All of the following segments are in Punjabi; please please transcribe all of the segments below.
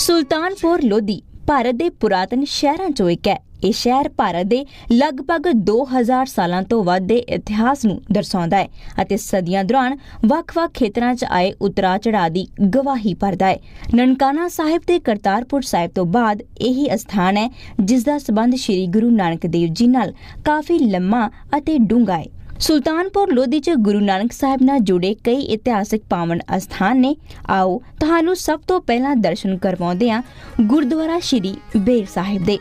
ਸੁਲਤਾਨਪੁਰ ਲੋਧੀ ਭਾਰਤ ਦੇ ਪੁਰਾਤਨ ਸ਼ਹਿਰਾਂ ਚੋਂ ਇੱਕ ਹੈ। ਇਹ ਸ਼ਹਿਰ ਭਾਰਤ ਦੇ ਲਗਭਗ 2000 ਸਾਲਾਂ ਤੋਂ ਵੱਧ ਦੇ ਇਤਿਹਾਸ ਨੂੰ ਦਰਸਾਉਂਦਾ ਹੈ ਅਤੇ ਸਦੀਆਂ ਦੌਰਾਨ ਵੱਖ-ਵੱਖ ਖੇਤਰਾਂ 'ਚ ਆਏ ਉਤਰਾ ਚੜ੍ਹਾਅ ਦੀ ਗਵਾਹੀ ਭਰਦਾ ਹੈ। ਨਨਕਾਣਾ ਸਾਹਿਬ ਤੇ ਕਰਤਾਰਪੁਰ ਸਾਹਿਬ ਤੋਂ ਬਾਅਦ ਇਹੀ ਅਸਥਾਨ ਹੈ ਜਿਸ ਦਾ ਸਬੰਧ ਸ੍ਰੀ ਗੁਰੂ ਨਾਨਕ ਦੇਵ ਜੀ ਨਾਲ ਕਾਫੀ ਲੰਮਾ ਅਤੇ ਡੂੰਘਾ ਹੈ। ਸੁਲਤਾਨਪੁਰ ਲੋਧੀ 'ਚ ਗੁਰੂ ਨਾਨਕ ਸਾਹਿਬ ਨਾਲ ਜੁੜੇ ਕਈ ਇਤਿਹਾਸਿਕ ਪਾਵਨ ਅਸਥਾਨ ਨੇ। ਆਓ ਤੁਹਾਨੂੰ ਸਭ ਤੋਂ ਪਹਿਲਾਂ ਦਰਸ਼ਨ ਕਰਵਾਉਂਦੇ ਹਾਂ ਗੁਰਦੁਆਰਾ ਸ਼੍ਰੀ ਬੇਰ ਸਾਹਿਬ ਦੇ।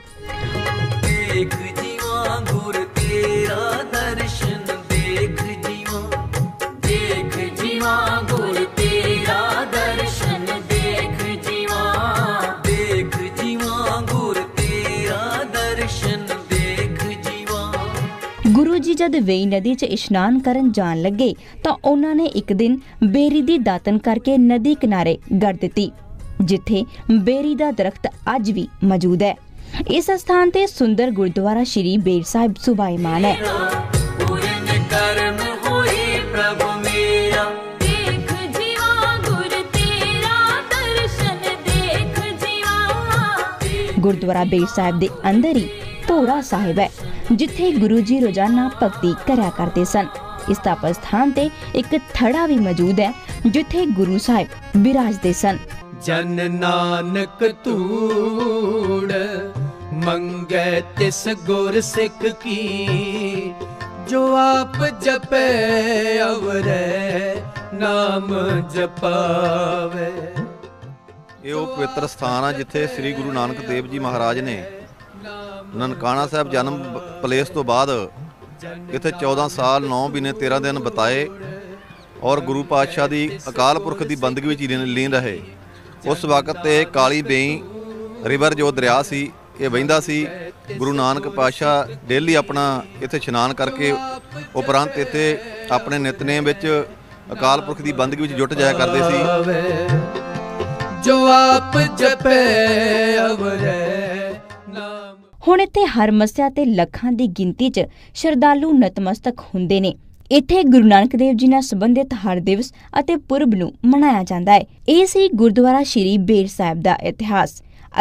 ਗੁਰੂ ਜੀ ਜਦ ਵੇਈ ਨਦੀ 'ਚ ਇਸ਼ਨਾਨ ਕਰਨ ਜਾਣ ਲੱਗੇ ਤਾਂ ਉਹਨਾਂ ਨੇ ਇੱਕ ਦਿਨ ਬੇਰੀ ਦੀ ਦਾਤਨ ਕਰਕੇ ਨਦੀ ਕਿਨਾਰੇ ਗੱਡ ਦਿੱਤੀ, ਜਿੱਥੇ ਬੇਰੀ ਦਾ ਦਰਖਤ ਅੱਜ ਵੀ ਮੌਜੂਦ ਹੈ। ਇਸ ਸਥਾਨ ਤੇ ਸੁੰਦਰ ਗੁਰਦੁਆਰਾ ਸ਼੍ਰੀ ਬੇਰ ਸਾਹਿਬ ਸੁਭਾਈਮਾਨ ਹੈ। ਗੁਰਦੁਆਰਾ ਬੇਰ ਸਾਹਿਬ ਦੇ ਅੰਦਰ ਹੀ ਭੋਰਾ ਸਾਹਿਬ ਹੈ। ਜਿੱਥੇ ਗੁਰੂ ਜੀ ਰੋਜ਼ਾਨਾ ਭਗਤੀ ਕਰਿਆ ਕਰਦੇ ਸਨ। ਇਸ ਤਪ ਸਥਾਨ ਤੇ ਇੱਕ ਥੜਾ ਵੀ ਮੌਜੂਦ ਹੈ ਜਿੱਥੇ ਗੁਰੂ ਸਾਹਿਬ ਬਿਰਾਜਦੇ ਸਨ। ਜਨ ਨਾਨਕ ਧੂੜ ਮੰਗੈ ਤਿਸ ਗੁਰ ਸਿੱਖ ਕੀ ਜੋ ਆਪ ਜਪੈ ਅਵਰੈ ਨਾਮ ਜਪਾਵੇ। ਇਹ ਉਹ ਪਵਿੱਤਰ ਸਥਾਨ ਆ ਜਿੱਥੇ ਸ੍ਰੀ ਗੁਰੂ ਨਾਨਕ ਦੇਵ ਜੀ ਮਹਾਰਾਜ ਨੇ ਨਨਕਾਣਾ ਸਾਹਿਬ ਜਨਮ ਪਲੇਸ ਤੋਂ ਬਾਅਦ ਇੱਥੇ 14 ਸਾਲ 9 ਮਹੀਨੇ 13 ਦਿਨ ਬਿਤਾਏ ਔਰ ਗੁਰੂ ਪਾਤਸ਼ਾਹ ਦੀ ਅਕਾਲ ਪੁਰਖ ਦੀ ਬੰਦਗੀ ਵਿੱਚ ਹੀ ਲੀਨ- ਰਹੇ। ਉਸ ਵਕਤ ਤੇ ਕਾਲੀ ਬੇਈ ਰਿਵਰ ਜੋ ਦਰਿਆ ਸੀ, ਇਹ ਵਹਿੰਦਾ ਸੀ, ਗੁਰੂ ਨਾਨਕ ਪਾਤਸ਼ਾਹ ਡੇਲੀ ਆਪਣਾ ਇੱਥੇ ਇਸ਼ਨਾਨ ਕਰਕੇ ਉਪਰੰਤ ਇੱਥੇ ਆਪਣੇ ਨਿਤਨੇਮ ਵਿੱਚ ਅਕਾਲ ਪੁਰਖ ਦੀ ਬੰਦਗੀ ਵਿੱਚ ਜੁਟ ਜਾਇਆ ਕਰਦੇ ਸੀ। ਜੋ ਆਪ ਜਪੈ ਅਵਰੈ ਹੁਣ ਇੱਥੇ ਹਰ ਮੱਸਿਆ ਤੇ ਲੱਖਾਂ ਦੀ ਗਿਣਤੀ 'ਚ ਸ਼ਰਧਾਲੂ ਨਤਮਸਤਕ ਹੁੰਦੇ ਨੇ। ਇੱਥੇ ਗੁਰੂ ਨਾਨਕ ਦੇਵ ਜੀ ਨਾਲ ਸੰਬੰਧਿਤ ਹਰ ਦਿਵਸ ਅਤੇ ਪੁਰਬ ਨੂੰ ਮਨਾਇਆ ਜਾਂਦਾ ਹੈ। ਇਹ ਸੀ ਗੁਰਦੁਆਰਾ ਸ਼੍ਰੀ ਬੇਰ ਸਾਹਿਬ ਦਾ ਇਤਿਹਾਸ।